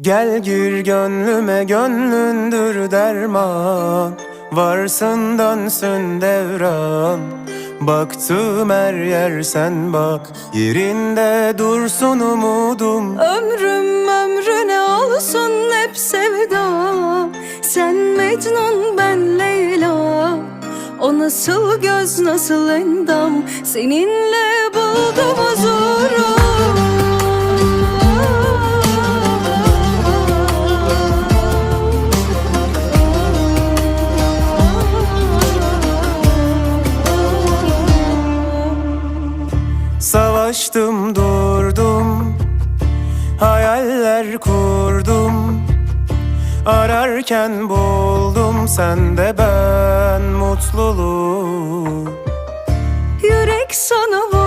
Gel gir gönlüme gönlündür derman. Varsın dönsün devran. Baktım her yer sen bak Yerinde dursun umudum. Ömrüm ömrüne olsun hep sevda. Sen Mecnun ben Leyla. O nasıl göz nasıl endam? Seninle Savaştım durdum. Hayaller kurdum. Ararken buldum sende ben mutluluğu. Yürek sana vurgun